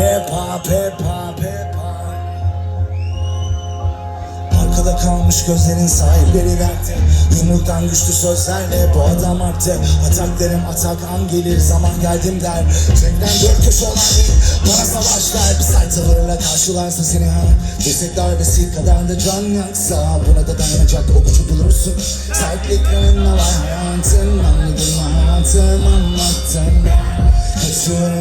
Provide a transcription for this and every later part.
Hop, hip hop Arkada kalmış gözlerin sahipleri dertte. Yumruktan güçlü sözlerle bu adam arttı. Atak derim atak an gelir zaman geldim der. Cengen dört köşe olan değil bana savaş ver. Bir sert tavırla karşılarsa seni ha. Destek darbesi kadar da can yaksa Buna da dayanacak o gücü bulursun. Sertliklerinde var hayatın Anladım hayatım anlattım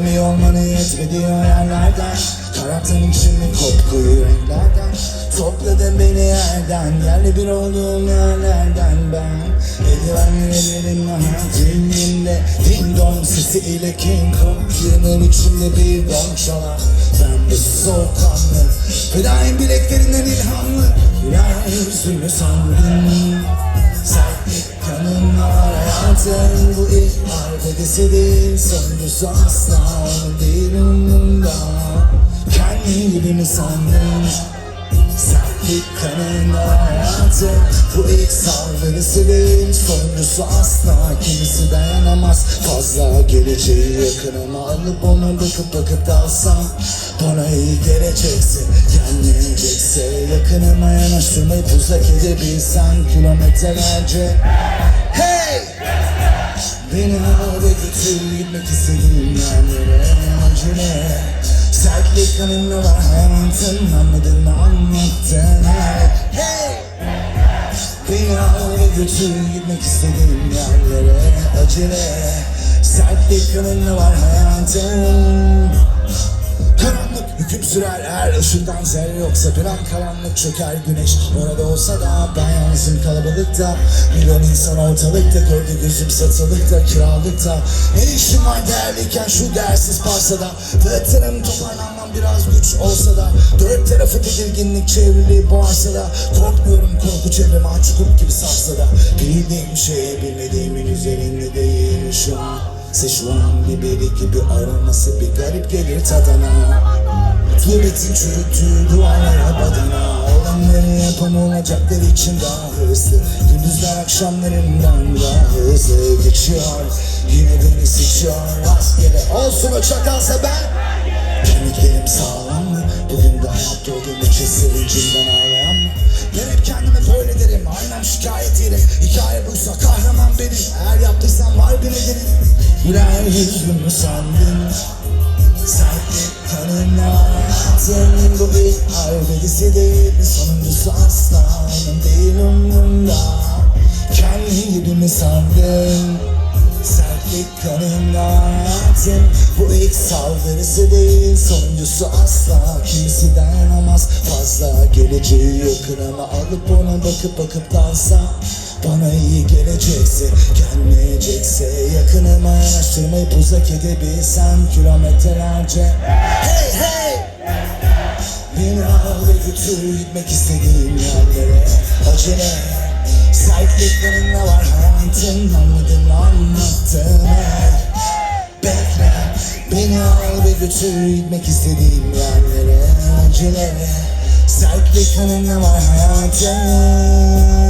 iyi olmanı yetmedi o yerlerden Kararttın içimi kopkuyu renklerden. Topladın beni yerden. Yerli bir olduğum yerlerden ben. Eldivenlerin hayat dilimde Ding dong sesi ile King Kong Yığının içinde bir gong çalar. Ben bu soğukkanlı Fedayım bileklerinden ilhamlı. Birer yüzümü sandım. Sertlik kanımla hayatın Bu ilk arbedesi değil Sonuncusu asla değil umurumda. Kendi gibi mi sandın Sertlik kanında hayatı. Bu ilk saldırısı değil Sonuncusu asla kimisi dayanamaz. Fazla geleceği yakınıma alıp onu bakıp bakıp dalsam Bana iyi gelecekse Gelmeyecekse yakınıma yanaştırmayı uzak edebilsem. Kilometrelerce! Beni al ve götür gitmek istediğim yerlere acele. Sertlik kanımda var hayatın anladın mı anlattın. Hey, Beni al ve götür gitmek istediğim yerlere acele. Sertlik kanımda var hayatın hüküm sürer eğer ışıktan zerre yoksa. Bir an karanlık çöker güneş. Orada olsa da ben yalnızım kalabalıkta. Milyon insan ortalıkta gördü gözüm satılıkta kiralıkta Ne işim var değerliyken şu değersiz parsada? Fıtırım toparlanmam biraz güç olsa da. Dört tarafı tedirginlik çevrili boğarsa da Korkmuyorum korku çevremi açık gibi sarsa da. Bildiğim şey bilmediğimin üzerinde değil şu an. Se şu an biberi gibi aroması bir garip gelir tadına Mutlubetin çürüttüğü duvarlara badana Olanları yapan olacakları için daha hızlı. Gündüzler akşamlarından daha hızlı geçiyor. Yine beni sıçıyor rastgele Olsun o çakalsa ben Kemiklerim sağlam mı? Bugün de hayatta olduğum için sevincimden ağlayan mı? Ben hep kendime böyle derim. Aynen şikayet yerim Hikaye buysa kahraman benim. Eğer yaptıysam var bir nedeni Birer yüzlü mü sandın? Arbedesi değil Sonuncusu asla. Onun değil umurumda. Kendi gibi mi sandın? Sertlik kanında. Hayatın Bu ilk saldırısı değil Sonuncusu asla. Kimisi dayanamaz Fazla geleceği yakın ama Alıp ona bakıp bakıp dansa Bana iyi gelecekse Gelmeyecekse Yakınıma yanaştırmayıp uzak edebilsem Kilometrelerce. Hey hey Beni al ve götür gitmek istediğim yerlere. Acele. Sertliklerinde var? Hayatın Anladın anlattın. Bekle. Beni al ve götür gitmek istediğim yerlere. Acele. Sertliklerinde var? Hayatın